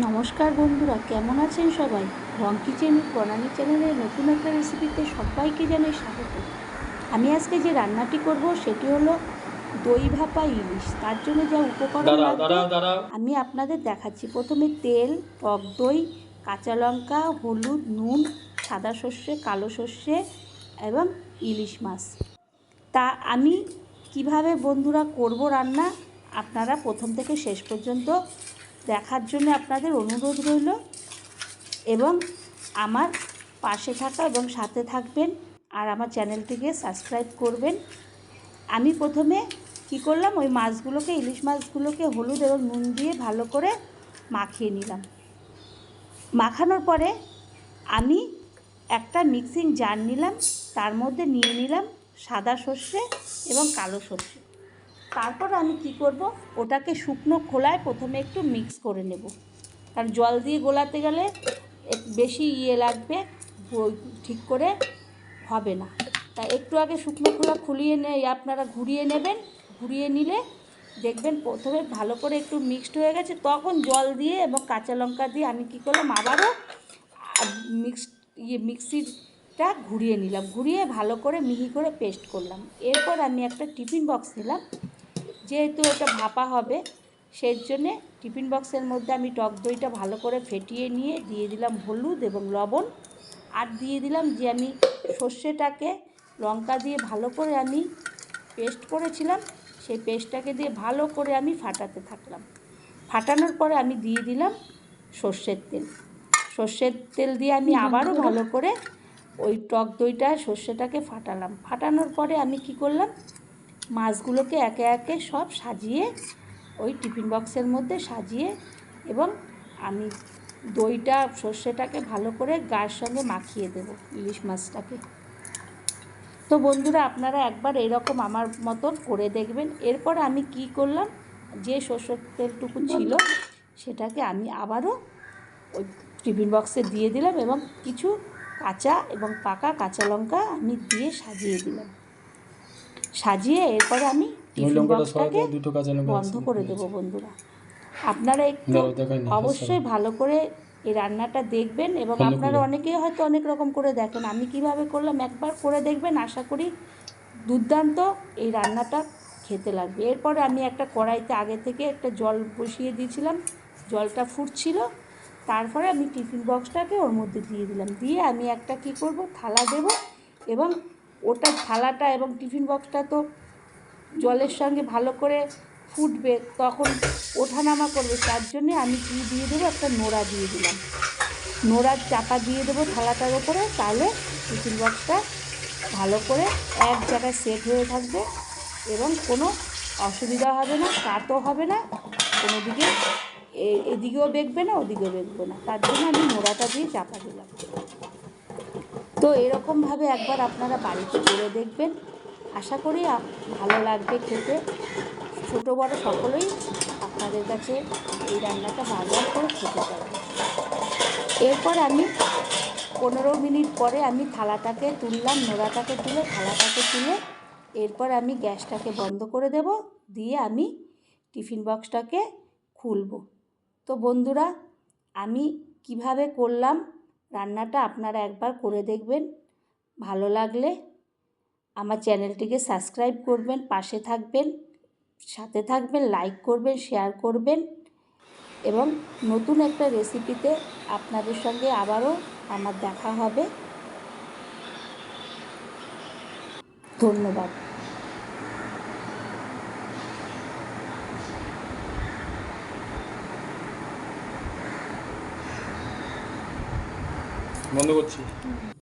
নমস্কার বন্ধুরা কেমন আছেন সবাই? রং কিচেন প্রণালী চ্যানেলের নতুন একটা রেসিপিতে সবাইকে জানাই স্বাগত। আমি আজকে যে রান্নাটি করব সেটি হলো দই ভাপা ইলিশ। তার জন্য যা উপকরণ আমি আপনাদের দেখাচ্ছি। প্রথমে তেল টক দই কাঁচা লঙ্কা হলুদ নুন সাদা সর্ষে কালো সর্ষে এবং ইলিশ মাছ। তা আমি কীভাবে বন্ধুরা করব রান্না আপনারা প্রথম থেকে শেষ পর্যন্ত দেখার জন্য আপনাদের অনুরোধ রইল এবং আমার পাশে থাকা এবং সাথে থাকবেন আর আমার চ্যানেলটিকে সাবস্ক্রাইব করবেন। আমি প্রথমে কি করলাম? ওই মাছগুলোকে, ইলিশ মাছগুলোকে হলুদ এবং নুন দিয়ে ভালো করে মাখিয়ে নিলাম। মাখানোর পরে আমি একটা মিক্সিং জার নিলাম, তার মধ্যে নিয়ে নিলাম সাদা সর্ষে এবং কালো সর্ষে। তারপর আমি কি করব? ওটাকে শুকনো খোলায় প্রথমে একটু মিক্স করে নেব। কারণ জল দিয়ে গোলাতে গেলে বেশি ইয়ে লাগবে ঠিক করে হবে না। তা একটু আগে শুকনো খোলা খুলিয়ে নে আপনারা ঘুরিয়ে নেবেন। ঘুরিয়ে নিলে দেখবেন প্রথমে ভালো করে একটু মিক্সড হয়ে গেছে। তখন জল দিয়ে এবং কাঁচা লঙ্কা দিয়ে আমি কী করলাম? আবারও মিক্স ইয়ে মিক্সিটা ঘুরিয়ে নিলাম। ঘুরিয়ে ভালো করে মিহি করে পেস্ট করলাম। এরপর আমি একটা টিফিন বক্স নিলাম। যেহেতু এটা ভাপা হবে সেই জন্যে টিফিন বক্সের মধ্যে আমি টক দইটা ভালো করে ফেটিয়ে নিয়ে দিয়ে দিলাম হলুদ এবং লবণ। আর দিয়ে দিলাম যে আমি সর্ষেটাকে লঙ্কা দিয়ে ভালো করে আমি পেস্ট করেছিলাম সেই পেস্টটাকে দিয়ে ভালো করে আমি ফাটাতে থাকলাম। ফাটানোর পরে আমি দিয়ে দিলাম সর্ষের তেল। সর্ষের তেল দিয়ে আমি আবারও ভালো করে ওই টক দইটা সর্ষেটাকে ফাটালাম। ফাটানোর পরে আমি কি করলাম? মাছগুলোকে একে একে সব সাজিয়ে ওই টিফিন বক্সের মধ্যে সাজিয়ে এবং আমি দইটা, সর্ষেটাকে ভালো করে গায়ের সঙ্গে মাখিয়ে দেব ইলিশ মাছটাকে। তো বন্ধুরা, আপনারা একবার এরকম আমার মতন করে দেখবেন। এরপর আমি কি করলাম? যে সর্ষের তেলটুকু ছিল সেটাকে আমি আবারও ওই টিফিন বক্সে দিয়ে দিলাম এবং কিছু কাঁচা এবং পাকা কাঁচা লঙ্কা আমি দিয়ে সাজিয়ে দিলাম। সাজিয়ে এরপরে আমি টিফিন বক্সটাকে বন্ধ করে দেবো বন্ধুরা। আপনারা একটু অবশ্যই ভালো করে এই রান্নাটা দেখবেন এবং আপনারা অনেকেই হয়তো অনেক রকম করে দেখেন। আমি কীভাবে করলাম একবার করে দেখবেন আশা করি দুর্দান্ত এই রান্নাটা খেতে লাগবে। এরপরে আমি একটা কড়াইতে আগে থেকে একটা জল বসিয়ে দিয়েছিলাম জলটা ফুটছিল। তারপরে আমি টিফিন বক্সটাকে ওর মধ্যে দিয়ে দিলাম। দিয়ে আমি একটা কি করব থালা দেব এবং ওটা থালাটা এবং টিফিন বক্সটা তো জলের সঙ্গে ভালো করে ফুটবে, তখন ওঠানামা করবে, তার জন্যে আমি কি দিয়ে দেবো? একটা নোড়া দিয়ে দিলাম। নোড়ার চাপা দিয়ে দেবো থালাটার ওপরে তাহলে টিফিন বক্সটা ভালো করে এক জায়গায় সেট হয়ে থাকবে এবং কোনো অসুবিধা হবে না, কাতও হবে না, কোনো দিকে এদিকেও বেঁকবে না, ওদিকেও বেঁকবে না। তার জন্য আমি নোড়াটা দিয়ে চাপা দিলাম। তো এরকমভাবে একবার আপনারা বাড়িতে করে দেখবেন। আশা করি ভালো লাগবে খেতে। ছোটো বড় সকলেই আপনাদের কাছে এই রান্নাটা বারবার করে খেতে পারবে। এরপর আমি পনেরো মিনিট পরে আমি থালাটাকে তুললাম, নোড়াটাকে তুলে, থালাটাকে তুলে এরপর আমি গ্যাসটাকে বন্ধ করে দেব। দিয়ে আমি টিফিন বক্সটাকে খুলব। তো বন্ধুরা, আমি কীভাবে করলাম রান্নাটা আপনারা একবার করে দেখবেন। ভালো লাগলে আমার চ্যানেলটিকে সাবস্ক্রাইব করবেন, পাশে থাকবেন, সাথে থাকবেন, লাইক করবেন, শেয়ার করবেন এবং নতুন একটা রেসিপিতে আপনাদের সঙ্গে আবারও আমার দেখা হবে। ধন্যবাদ। বন্ধ করছি